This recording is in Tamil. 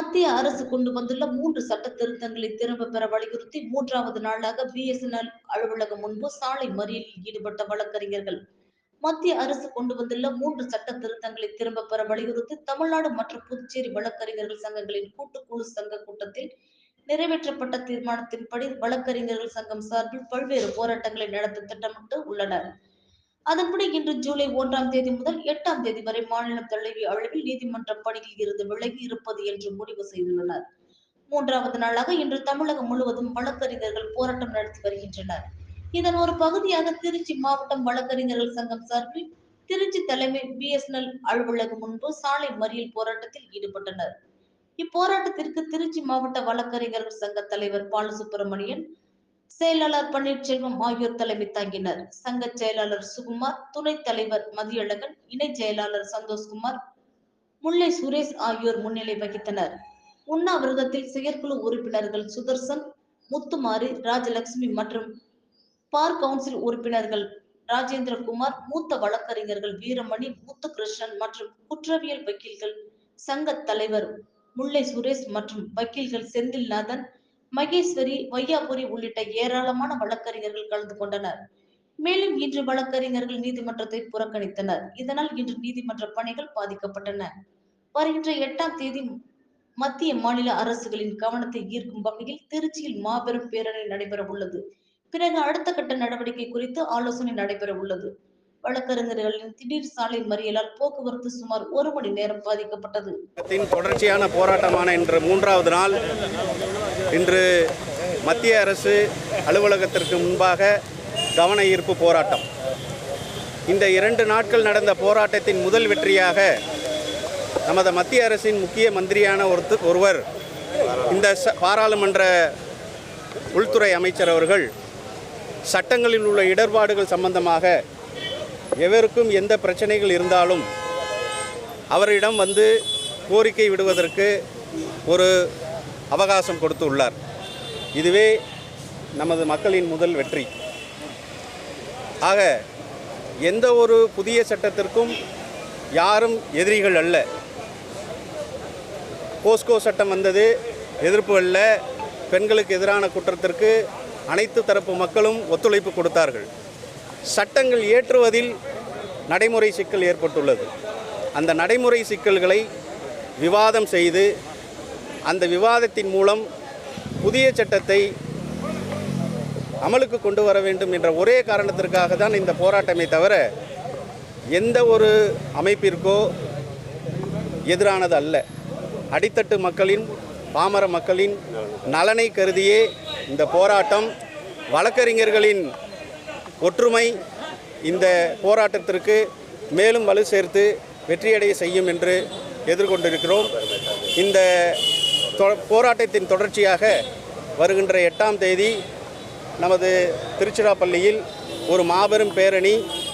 மத்திய அரசு கொண்டு வந்துள்ள மூன்று சட்ட திருத்தங்களை திரும்ப பெற வலியுறுத்தி மூன்றாவது நாளாக பிஎஸ்என்எல் அலுவலகம் முன்பு சாலை மறியலில் ஈடுபட்ட வழக்கறிஞர்கள். மத்திய அரசு கொண்டு வந்துள்ள மூன்று சட்ட திருத்தங்களை திரும்ப பெற வலியுறுத்தி தமிழ்நாடு மற்றும் புதுச்சேரி வழக்கறிஞர்கள் சங்கங்களின் கூட்டுக்குழு சங்க கூட்டத்தில் நிறைவேற்றப்பட்ட தீர்மானத்தின்படி வழக்கறிஞர்கள் சங்கம் சார்பில் பல்வேறு போராட்டங்களை நடத்த திட்டமிட்டு உள்ளனர். அதன்படி இன்று ஜூலை ஒன்றாம் தேதி முதல் எட்டாம் தேதி வரை மாநிலம் தழுவிய அளவில் நீதிமன்றம் பணியில் இருந்து விலகி இருப்பது என்று முடிவு செய்துள்ளனர். மூன்றாவது நாளாக இன்று தமிழகம் முழுவதும் வழக்கறிஞர்கள் போராட்டம் நடத்தி வருகின்றனர். இதன் ஒரு பகுதியாக திருச்சி மாவட்டம் வழக்கறிஞர்கள் சங்கம் சார்பில் திருச்சி தலைமை பிஎஸ்என்எல் அலுவலகம் முன்பு சாலை மறியல் போராட்டத்தில் ஈடுபட்டனர். இப்போராட்டத்திற்கு திருச்சி மாவட்ட வழக்கறிஞர்கள் சங்க தலைவர் பாலசுப்பிரமணியன் செயலாளர் பன்னீர்செல்வம் ஆகியோர் தலைமை தாங்கினர். சங்க செயலாளர் சுகுமார் துணைத் தலைவர் மதியழகன் இணை செயலாளர் சந்தோஷ்குமார் முல்லை சுரேஷ் ஆகியோர் முன்னிலை வகித்தனர். உண்ணாவிரதத்தில் செயற்குழு உறுப்பினர்கள் சுதர்சன் முத்துமாரி ராஜலட்சுமி மற்றும் பார் கவுன்சில் உறுப்பினர்கள் ராஜேந்திரகுமார் மூத்த வழக்கறிஞர்கள் வீரமணி முத்துகிருஷ்ணன் மற்றும் குற்றவியல் வக்கீல்கள் சங்க தலைவர் முல்லை சுரேஷ் மற்றும் வக்கீல்கள் செந்தில்நாதன் மகேஸ்வரி வையாபுரி உள்ளிட்ட ஏராளமான வழக்கறிஞர்கள் கலந்து கொண்டனர். மேலும் இன்று வழக்கறிஞர்கள் நீதிமன்றத்தை புறக்கணித்தனர். இதனால் இன்று நீதிமன்ற பணிகள் பாதிக்கப்பட்டன. வருகின்ற எட்டாம் தேதி மத்திய மாநில அரசுகளின் கவனத்தை ஈர்க்கும் வகையில் திருச்சியில் மாபெரும் பேரணி நடைபெற உள்ளது. பிறகு அடுத்த கட்ட நடவடிக்கை குறித்து ஆலோசனை நடைபெற உள்ளது. வழக்கறிஞர்களின் திடீர் சாலை மறியலால் போக்குவரத்து சுமார் ஒரு மணி நேரம் பாதிக்கப்பட்டது. தொடர்ச்சியான போராட்டமான இன்று மூன்றாவது நாள் இன்று மத்திய அரசு அலுவலகத்திற்கு முன்பாக கவன ஈர்ப்பு போராட்டம். இந்த இரண்டு நாட்கள் நடந்த போராட்டத்தின் முதல் வெற்றியாக நமது மத்திய அரசின் முக்கிய மந்திரியான ஒருத்து ஒருவர் இந்த ச- பாராளுமன்ற உள்துறை அமைச்சர் அவர்கள் சட்டங்களில் உள்ள இடர்பாடுகள் சம்பந்தமாக எவருக்கும் எந்த பிரச்சனைகள் இருந்தாலும் அவரிடம் வந்து கோரிக்கை விடுவதற்கு ஒரு அவகாசம் கொடுத்து உள்ளார். இதுவே நமது மக்களின் முதல் வெற்றி. ஆக எந்த ஒரு புதிய சட்டத்திற்கும் யாரும் எதிரிகள் அல்ல. போஸ்கோ சட்டம் வந்தது எதிர்ப்பு அல்ல. பெண்களுக்கு எதிரான குற்றத்திற்கு அனைத்து தரப்பு மக்களும் ஒத்துழைப்பு கொடுத்தார்கள். சட்டங்கள் ஏற்றுவதில் நடைமுறை சிக்கல் ஏற்பட்டுள்ளது. அந்த நடைமுறை சிக்கல்களை விவாதம் செய்து அந்த விவாதத்தின் மூலம் புதிய சட்டத்தை அமலுக்கு கொண்டு வர வேண்டும் என்ற ஒரே காரணத்திற்காக தான் இந்த போராட்டமே தவிர எந்த ஒரு அமைப்பிற்கோ எதிரானது அல்ல. அடித்தட்டு மக்களின் பாமர மக்களின் நலனை கருதியே இந்த போராட்டம் வழக்கறிஞர்களின் ஒற்றுமை இந்த போராட்டத்திற்கு மேலும் வலு சேர்த்து வெற்றியடைய செய்யும் என்று எதிர்கொண்டிருக்கிறோம். இந்த போராட்டத்தின் தொடர்ச்சியாக வருகின்ற எட்டாம் தேதி நமது திருச்சிராப்பள்ளியில் ஒரு மாபெரும் பேரணி